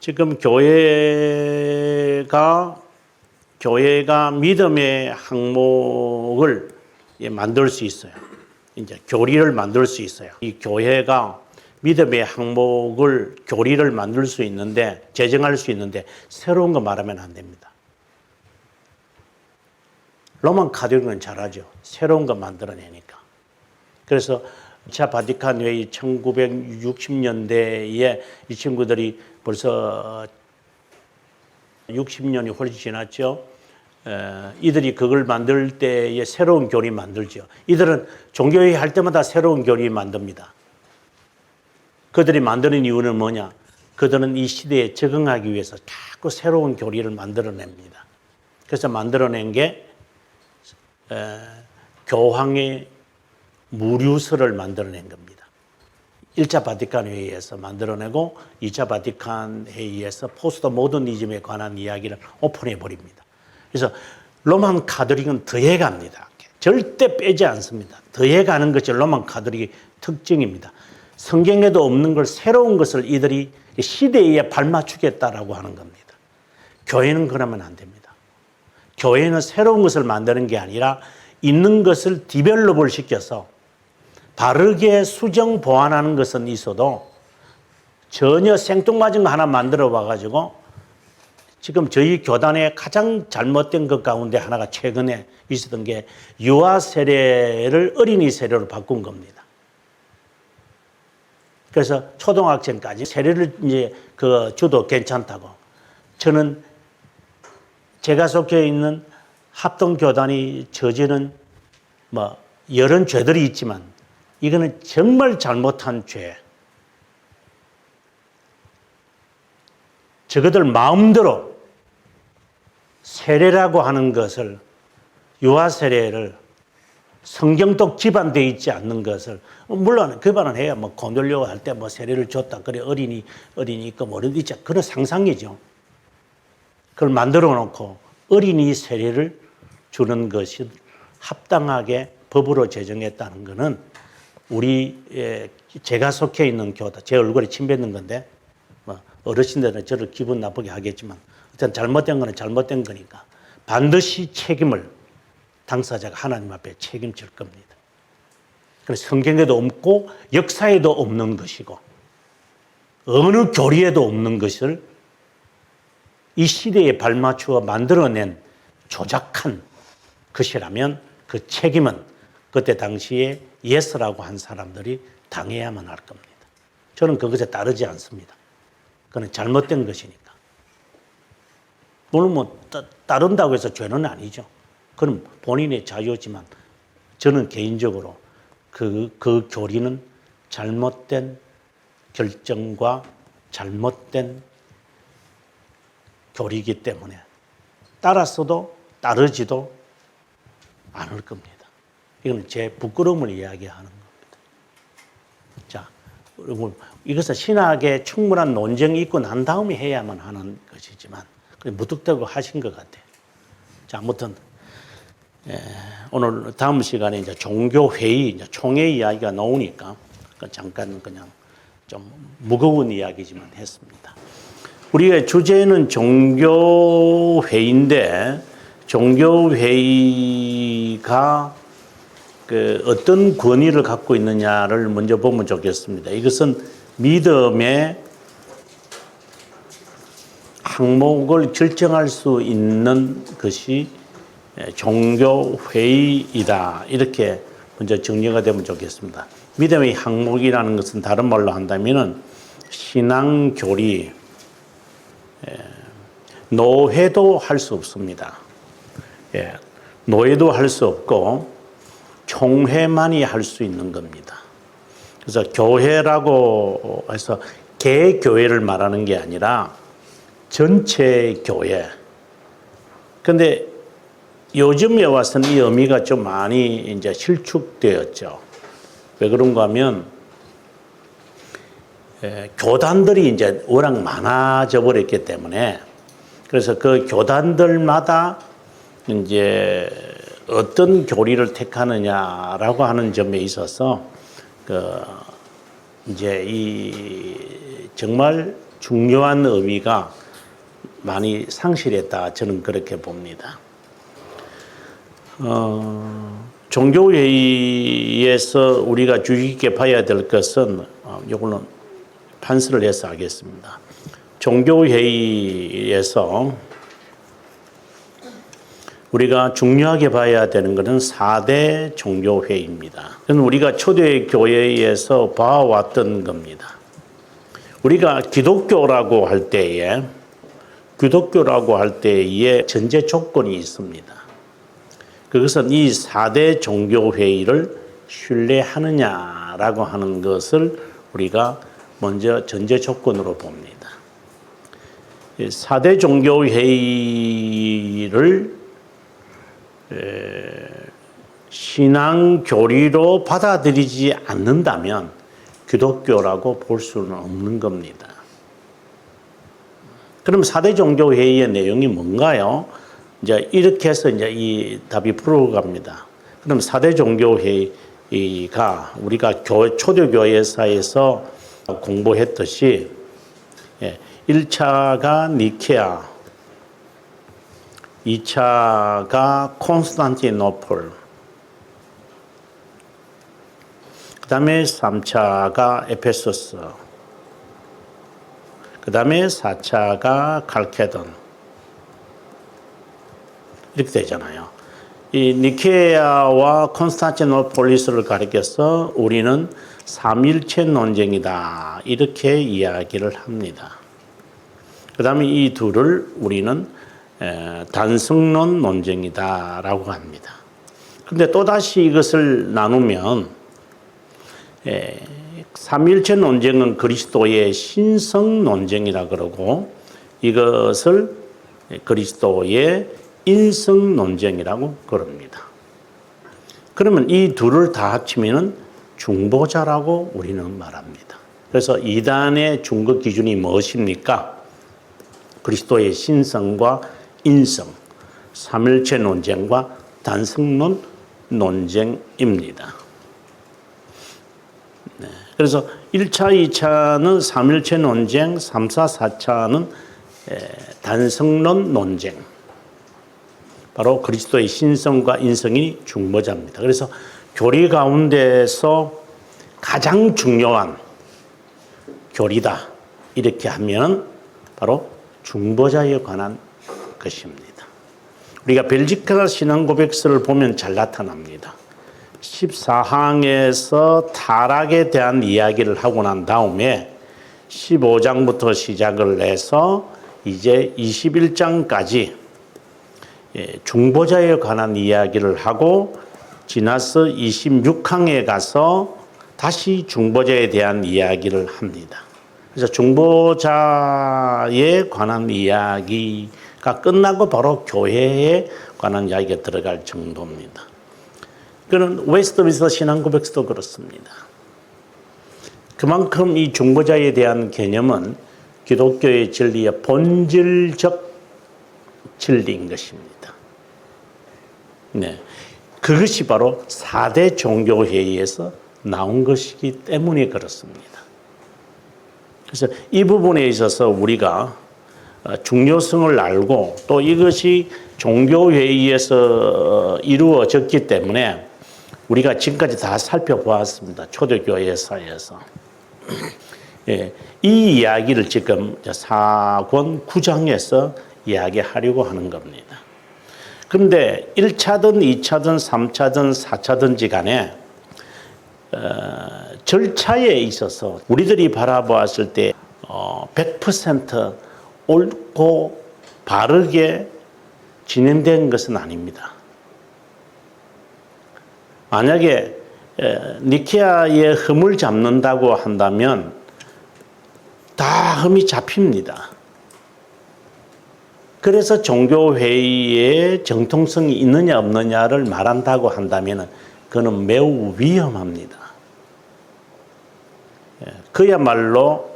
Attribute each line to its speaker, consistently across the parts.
Speaker 1: 지금 교회가 교회가 믿음의 항목을 예, 만들 수 있어요. 이제 교리를 만들 수 있어요. 이 교회가 믿음의 항목을 교리를 만들 수 있는데 제정할 수 있는데 새로운 거 말하면 안 됩니다. 로만 카톨릭은 잘하죠. 새로운 거 만들어내니까. 그래서 2차 바티칸 회의 1960년대에 이 친구들이 벌써 60년이 훨씬 지났죠. 에, 이들이 그걸 만들 때에 새로운 교리 만들죠. 이들은 종교회의 할 때마다 새로운 교리 만듭니다. 그들이 만드는 이유는 뭐냐? 그들은 이 시대에 적응하기 위해서 자꾸 새로운 교리를 만들어냅니다. 그래서 만들어낸 게 에, 교황의 무류서를 만들어낸 겁니다. 1차 바티칸 회의에서 만들어내고 2차 바티칸 회의에서 포스트 모더니즘에 관한 이야기를 오픈해 버립니다. 그래서 로만 카톨릭은 더해 갑니다. 절대 빼지 않습니다. 더해 가는 것이 로만 카톨릭의 특징입니다. 성경에도 없는 걸 새로운 것을 이들이 시대에 발맞추겠다라고 하는 겁니다. 교회는 그러면 안 됩니다. 교회는 새로운 것을 만드는 게 아니라 있는 것을 디벨롭을 시켜서 바르게 수정 보완하는 것은 있어도 전혀 생뚱맞은 거 하나 만들어 봐가지고 지금 저희 교단의 가장 잘못된 것 가운데 하나가 최근에 있었던 게 유아 세례를 어린이 세례로 바꾼 겁니다. 그래서 초등학생까지 세례를 이제 그 줘도 괜찮다고 저는 제가 속해 있는 합동교단이 저지른 뭐 여러 죄들이 있지만 이거는 정말 잘못한 죄. 저것들 마음대로 세례라고 하는 것을 유아 세례를 성경독 기반되어 있지 않는 것을 물론 기반은 해야 뭐 고놀려 할 때 뭐 세례를 줬다 그래 어린이 어린이 있고 뭐 이런 있죠 그런 상상이죠. 그걸 만들어 놓고 어린이 세례를 주는 것이 합당하게 법으로 제정했다는 것은 우리 예, 제가 속해 있는 교다 제 얼굴에 침 뱉는 건데 뭐 어르신들은 저를 기분 나쁘게 하겠지만 어떤 잘못된 거는 잘못된 거니까 반드시 책임을 당사자가 하나님 앞에 책임질 겁니다. 그래서 성경에도 없고 역사에도 없는 것이고 어느 교리에도 없는 것을 이 시대에 발맞추어 만들어낸 조작한 것이라면 그 책임은 그때 당시에 예스라고 한 사람들이 당해야만 할 겁니다. 저는 그것에 따르지 않습니다. 그건 잘못된 것이니까. 물론 뭐 따, 따른다고 해서 죄는 아니죠. 그건 본인의 자유지만 저는 개인적으로 그, 그 교리는 잘못된 결정과 잘못된 교리이기 때문에 따랐어도 따르지도 않을 겁니다. 이거는 제 부끄러움을 이야기하는 겁니다. 자, 그리고 이것은 신학에 충분한 논쟁이 있고 난 다음에 해야만 하는 것이지만 무뚝대고 하신 것 같아요. 자, 아무튼 예, 오늘 다음 시간에 이제 종교 회의, 이제 총회 이야기가 나오니까 잠깐 그냥 좀 무거운 이야기지만 했습니다. 우리의 주제는 종교 회의인데 종교 회의가 그 어떤 권위를 갖고 있느냐를 먼저 보면 좋겠습니다. 이것은 믿음의 항목을 결정할 수 있는 것이 종교 회의이다. 이렇게 먼저 정리가 되면 좋겠습니다. 믿음의 항목이라는 것은 다른 말로 한다면은 신앙 교리, 노회도 할 수 없습니다. 예, 노예도 할 수 없고 총회만이 할 수 있는 겁니다. 그래서 교회라고 해서 개교회를 말하는 게 아니라 전체 교회. 근데 요즘에 와서는 이 의미가 좀 많이 이제 실축되었죠. 왜 그런가 하면 에, 교단들이 이제 워낙 많아져 버렸기 때문에 그래서 그 교단들마다 이제 어떤 교리를 택하느냐라고 하는 점에 있어서 그 이제 이 정말 중요한 의미가 많이 상실했다. 저는 그렇게 봅니다. 어, 종교회의에서 우리가 주의 깊게 봐야 될 것은 어, 이거는 판서를 해서 하겠습니다. 종교회의에서 우리가 중요하게 봐야 되는 것은 4대 종교회의입니다. 그건 우리가 초대 교회에서 봐왔던 겁니다. 우리가 기독교라고 할 때에 기독교라고 할 때에 전제 조건이 있습니다. 그것은 이 4대 종교회의를 신뢰하느냐라고 하는 것을 우리가 먼저 전제 조건으로 봅니다. 4대 종교회의를 신앙 교리로 받아들이지 않는다면 기독교라고 볼 수는 없는 겁니다. 그럼 4대 종교 회의의 내용이 뭔가요? 이제 이렇게 해서 이제 이 답이 풀어갑니다. 그럼 4대 종교 회의가 우리가 교, 초대 교회사에서 공부했듯이 1차가 니케아, 2차가 콘스탄티노플, 그 다음에 3차가 에페소스, 그 다음에 4차가 칼케돈. 이렇게 되잖아요. 이 니케아와 콘스탄티노폴리스를 가리켜서 우리는 삼일체 논쟁이다. 이렇게 이야기를 합니다. 그 다음에 이 둘을 우리는 단성론 논쟁이다라고 합니다. 근데 또다시 이것을 나누면 삼일체 논쟁은 그리스도의 신성 논쟁이라 그러고 이것을 그리스도의 인성 논쟁이라고 그럽니다. 그러면 이 둘을 다 합치면은 중보자라고 우리는 말합니다. 그래서 이단의 중거 기준이 무엇입니까? 그리스도의 신성과 인성, 삼일체 논쟁과 단성론 논쟁입니다. 네. 그래서 1차, 2차는 삼일체 논쟁, 3, 4, 4차는 단성론 논쟁. 바로 그리스도의 신성과 인성이 중보자입니다. 그래서 교리 가운데서 가장 중요한 교리다. 이렇게 하면 바로 중보자에 관한 것입니다. 우리가 벨지카 신앙 고백서를 보면 잘 나타납니다. 14항에서 타락에 대한 이야기를 하고 난 다음에 15장부터 시작을 해서 이제 21장까지 중보자에 관한 이야기를 하고 지나서 26항에 가서 다시 중보자에 대한 이야기를 합니다. 그래서 중보자에 관한 이야기 가 끝나고 바로 교회에 관한 이야기가 들어갈 정도입니다. 그는 웨스트민스터 신앙 고백서도 그렇습니다. 그만큼 이 중보자에 대한 개념은 기독교의 진리의 본질적 진리인 것입니다. 네. 그것이 바로 4대 종교회의에서 나온 것이기 때문에 그렇습니다. 그래서 이 부분에 있어서 우리가 중요성을 알고 또 이것이 종교회의에서 이루어졌기 때문에 우리가 지금까지 다 살펴보았습니다. 초대교회사에서. 예, 이 이야기를 지금 4권 9장에서 이야기하려고 하는 겁니다. 그런데 1차든 2차든 3차든 4차든지 간에 어, 절차에 있어서 우리들이 바라보았을 때 어, 100% 옳고 바르게 진행된 것은 아닙니다. 만약에 니케아의 흠을 잡는다고 한다면 다 흠이 잡힙니다. 그래서 종교회의에 정통성이 있느냐 없느냐를 말한다고 한다면 그는 매우 위험합니다. 그야말로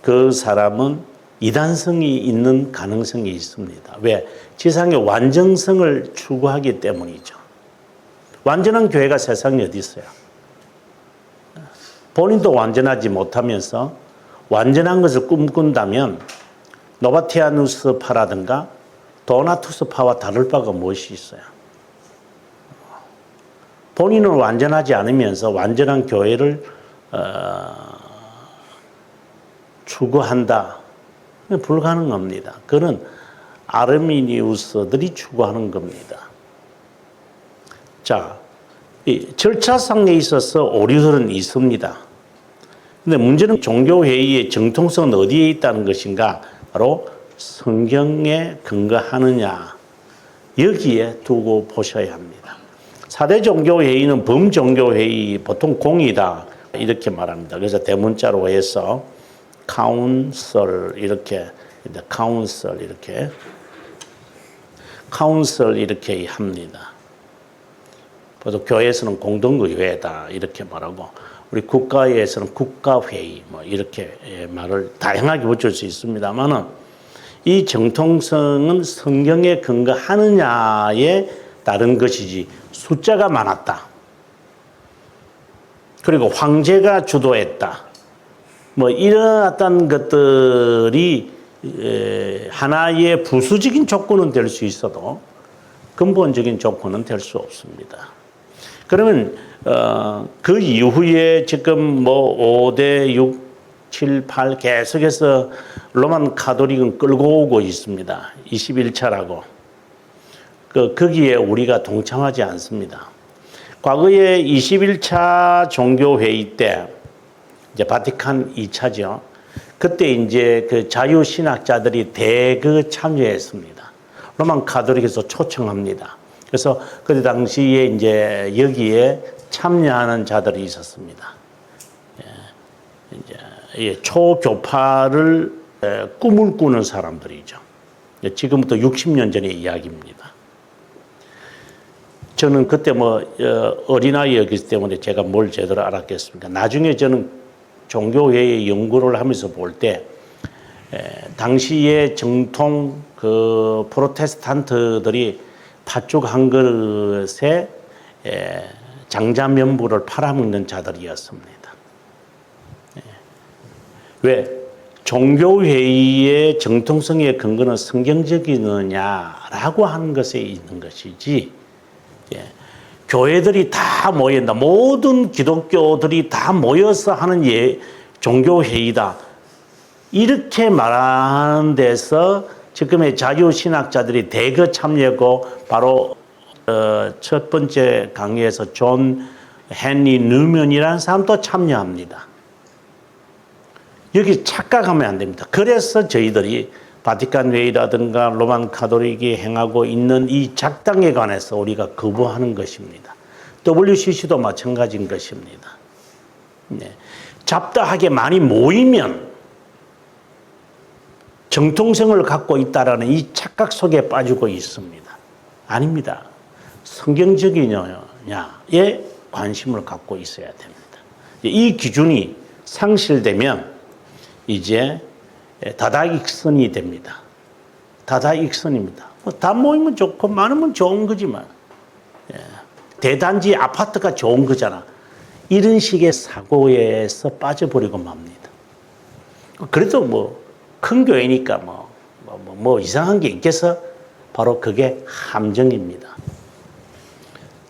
Speaker 1: 그 사람은 이단성이 있는 가능성이 있습니다. 왜? 지상의 완전성을 추구하기 때문이죠. 완전한 교회가 세상에 어디 있어요? 본인도 완전하지 못하면서 완전한 것을 꿈꾼다면 노바티아누스파라든가 도나투스파와 다를 바가 무엇이 있어요? 본인은 완전하지 않으면서 완전한 교회를 어, 추구한다. 불가능합니다. 그는 아르미니우스들이 추구하는 겁니다. 자, 이 절차상에 있어서 오류들은 있습니다. 근데 문제는 종교회의의 정통성은 어디에 있다는 것인가? 바로 성경에 근거하느냐. 여기에 두고 보셔야 합니다. 사대 종교회의는 범종교회의, 보통 공이다. 이렇게 말합니다. 그래서 대문자로 해서 카운슬 이렇게 카운슬 이렇게 카운슬 이렇게 합니다. 보통 교회에서는 공동의회다 이렇게 말하고 우리 국가에서는 국가회의 뭐 이렇게 예, 말을 다양하게 붙일 수 있습니다만은 이 정통성은 성경에 근거하느냐에 따른 것이지 숫자가 많았다. 그리고 황제가 주도했다. 뭐 어떤 것들이 에, 하나의 부수적인 조건은 될 수 있어도 근본적인 조건은 될 수 없습니다. 그러면 어, 그 이후에 지금 뭐 5대 6, 7, 8 계속해서 로만 카톨릭은 끌고 오고 있습니다. 21차라고. 그 거기에 우리가 동참하지 않습니다. 과거에 21차 종교회의 때 이제 바티칸 2차죠. 그때 이제 그 자유신학자들이 대거 참여했습니다. 로만 카톨릭에서 초청합니다. 그래서 그때 당시에 이제 여기에 참여하는 자들이 있었습니다. 예, 이제 예, 초교파를 에, 꿈을 꾸는 사람들이죠. 예, 지금부터 60년 전의 이야기입니다. 저는 그때 뭐 어, 어린아이였기 때문에 제가 뭘 제대로 알았겠습니까? 나중에 저는 종교회의 연구를 하면서 볼 때 당시에 정통 그 프로테스탄트들이 팥죽 한 그릇에 에, 장자면부를 팔아먹는 자들이었습니다. 예. 왜 종교회의의 정통성의 근거는 성경적이느냐라고 하는 것에 있는 것이지 예. 교회들이 다 모인다. 모든 기독교들이 다 모여서 하는 예, 종교회의다. 이렇게 말하는 데서 지금의 자유신학자들이 대거 참여하고 바로 어, 첫 번째 강의에서 존 헨리 뉴먼이라는 사람도 참여합니다. 여기 착각하면 안 됩니다. 그래서 저희들이 바티칸 회의라든가 로만 카톨릭이 행하고 있는 이 작당에 관해서 우리가 거부하는 것입니다. WCC도 마찬가지인 것입니다. 네. 잡다하게 많이 모이면 정통성을 갖고 있다라는 이 착각 속에 빠지고 있습니다. 아닙니다. 성경적이냐에 관심을 갖고 있어야 됩니다. 이 기준이 상실되면 이제 다다익선이 됩니다. 다다익선입니다. 뭐다 모이면 좋고 많으면 좋은 거지만 예. 대단지 아파트가 좋은 거잖아. 이런 식의 사고에서 빠져버리고 맙니다. 그래도 뭐 큰 교회니까 뭐, 뭐, 뭐, 뭐 이상한 게 있겠어? 바로 그게 함정입니다.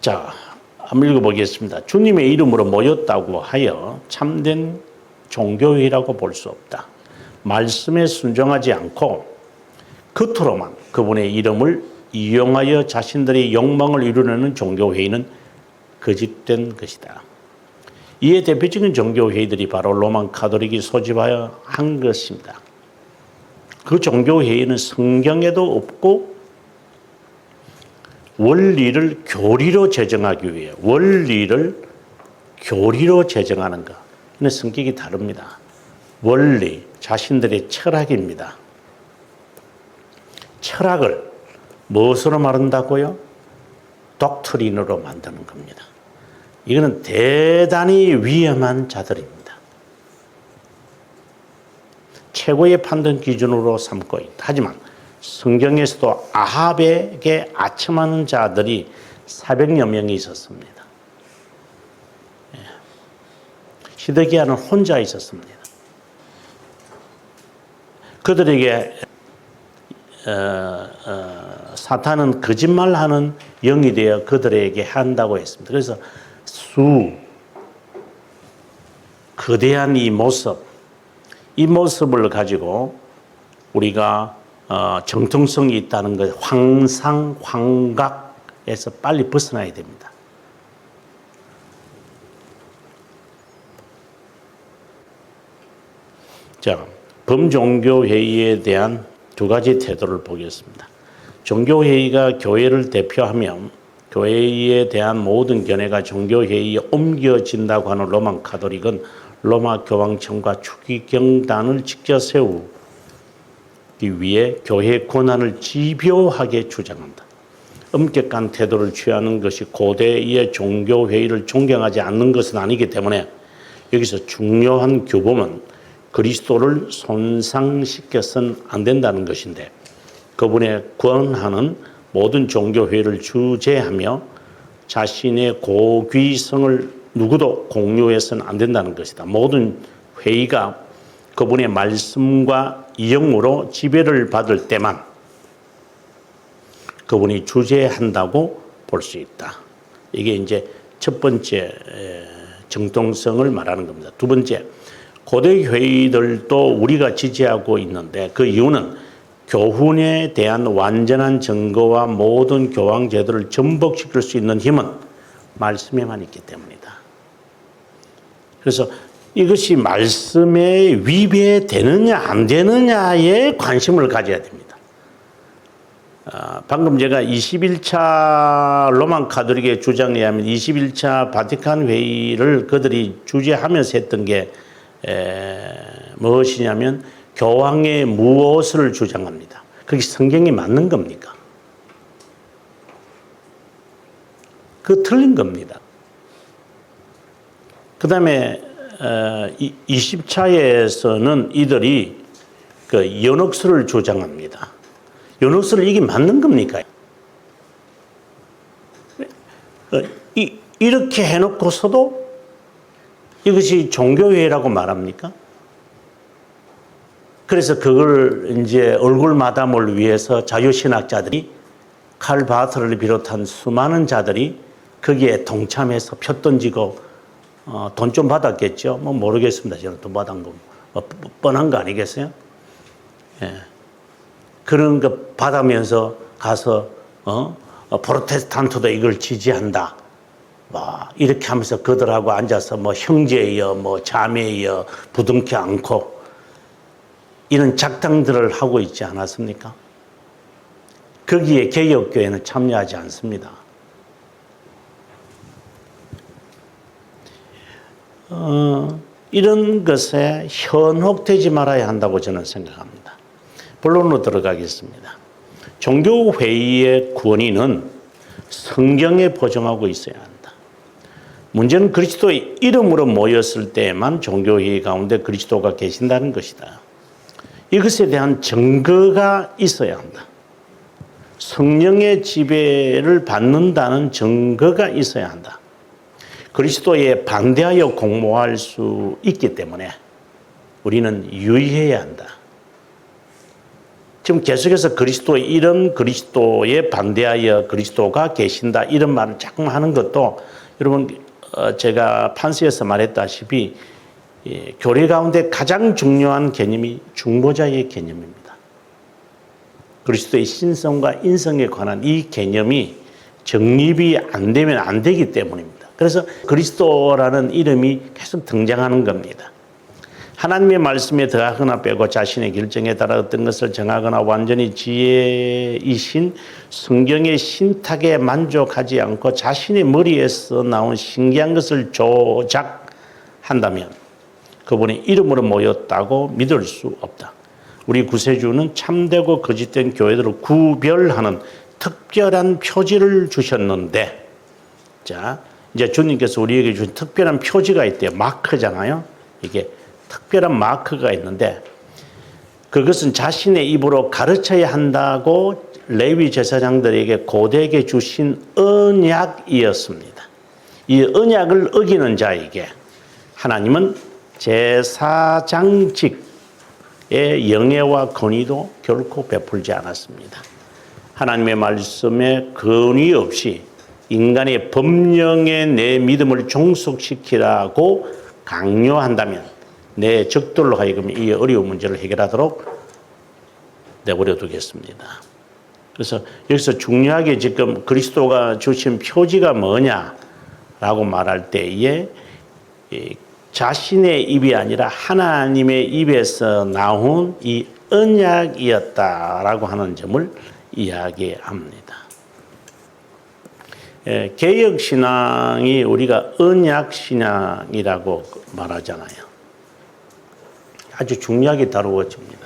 Speaker 1: 자, 한번 읽어보겠습니다. 주님의 이름으로 모였다고 하여 참된 종교회라고 볼 수 없다. 말씀에 순종하지 않고 겉으로만 그분의 이름을 이용하여 자신들의 욕망을 이루려는 종교회의는 거짓된 것이다. 이에 대표적인 종교회의들이 바로 로만 카톨릭이 소집하여 한 것입니다. 그 종교회의는 성경에도 없고 원리를 교리로 제정하기 위해 원리를 교리로 제정하는 것. 성격이 다릅니다. 원리, 자신들의 철학입니다. 철학을 무엇으로 말한다고요? 독트린으로 만드는 겁니다. 이거는 대단히 위험한 자들입니다. 최고의 판단 기준으로 삼고 있다. 하지만 성경에서도 아합에게 아첨하는 자들이 400여 명이 있었습니다. 예. 시드기야는 혼자 있었습니다. 그들에게 어, 어, 사탄은 거짓말하는 영이 되어 그들에게 한다고 했습니다. 그래서 수 거대한 이 모습, 이 모습을 가지고 우리가 어, 정통성이 있다는 것, 황상, 황각에서 빨리 벗어나야 됩니다. 자, 범종교회의에 대한 두 가지 태도를 보겠습니다. 종교회의가 교회를 대표하면 교회에 대한 모든 견해가 종교회의에 옮겨진다고 하는 로만 카톨릭은 로마 교황청과 추기경단을 직접 세우기 위해 교회 권한을 집요하게 주장한다. 엄격한 태도를 취하는 것이 고대의 종교회의를 존경하지 않는 것은 아니기 때문에 여기서 중요한 규범은 그리스도를 손상시켜서는 안 된다는 것인데 그분의 권한은 모든 종교회의를 주재하며 자신의 고귀성을 누구도 공유해서는 안 된다는 것이다. 모든 회의가 그분의 말씀과 영으로 지배를 받을 때만 그분이 주재한다고 볼 수 있다. 이게 이제 첫 번째 정통성을 말하는 겁니다. 두 번째, 고대 회의들도 우리가 지지하고 있는데 그 이유는 교훈에 대한 완전한 증거와 모든 교황 제도를 전복시킬 수 있는 힘은 말씀에만 있기 때문이다. 그래서 이것이 말씀에 위배되느냐 안 되느냐에 관심을 가져야 됩니다. 아, 방금 제가 21차 로만 카톨릭의 주장에 의하면 21차 바티칸 회의를 그들이 주재하면서 했던 게 에, 무엇이냐면 교황의 무엇을 주장합니다. 그게 성경에 맞는 겁니까? 그 틀린 겁니다. 그 다음에 20차에서는 이들이 그 연옥수를 주장합니다. 연옥수를 이게 맞는 겁니까? 어, 이, 이렇게 해놓고서도 이것이 종교회라고 말합니까? 그래서 그걸 이제 얼굴 마담을 위해서 자유신학자들이 칼 바트를 비롯한 수많은 자들이 거기에 동참해서 표 던지고 어, 돈 좀 받았겠죠. 뭐 모르겠습니다. 저는 돈 받은 거 뭐, 뻔한 거 아니겠어요? 예. 그런 거 받으면서 가서 어? 어, 프로테스탄트도 이걸 지지한다. 뭐 이렇게 하면서 그들하고 앉아서 뭐 형제여 뭐 자매여 부둥켜 안고 이런 작당들을 하고 있지 않았습니까? 거기에 개혁교회는 참여하지 않습니다. 어, 이런 것에 현혹되지 말아야 한다고 저는 생각합니다. 본론으로 들어가겠습니다. 종교회의의 권위는 성경에 보정하고 있어야 한다. 문제는 그리스도의 이름으로 모였을 때만 종교회의 가운데 그리스도가 계신다는 것이다. 이것에 대한 증거가 있어야 한다. 성령의 지배를 받는다는 증거가 있어야 한다. 그리스도에 반대하여 공모할 수 있기 때문에 우리는 유의해야 한다. 지금 계속해서 그리스도의 이름, 그리스도에 반대하여 그리스도가 계신다 이런 말을 자꾸 하는 것도 여러분 어, 제가 판서에서 말했다시피 예, 교리 가운데 가장 중요한 개념이 중보자의 개념입니다. 그리스도의 신성과 인성에 관한 이 개념이 정립이 안 되면 안 되기 때문입니다. 그래서 그리스도라는 이름이 계속 등장하는 겁니다. 하나님의 말씀에 더하거나 빼고 자신의 결정에 따라 어떤 것을 정하거나 완전히 지혜이신 성경의 신탁에 만족하지 않고 자신의 머리에서 나온 신기한 것을 조작한다면 그분이 이름으로 모였다고 믿을 수 없다. 우리 구세주는 참되고 거짓된 교회들을 구별하는 특별한 표지를 주셨는데, 자, 이제 주님께서 우리에게 주신 특별한 표지가 있대요. 마크잖아요. 이게 특별한 마크가 있는데, 그것은 자신의 입으로 가르쳐야 한다고 레위 제사장들에게 고대에게 주신 언약이었습니다. 이 언약을 어기는 자에게 하나님은 제사장직 영예와 권위도 결코 베풀지 않았습니다. 하나님의 말씀에 근위 없이 인간의 법령에 내 믿음을 종속시키라고 강요한다면 내 적들로 하여금 이 어려운 문제를 해결하도록 내버려 두겠습니다. 그래서 여기서 중요하게 지금 그리스도가 주신 표지가 뭐냐라고 말할 때에 이 자신의 입이 아니라 하나님의 입에서 나온 이 언약이었다라고 하는 점을 이야기합니다. 예, 개혁 신앙이 우리가 언약 신앙이라고 말하잖아요. 아주 중요하게 다루어집니다.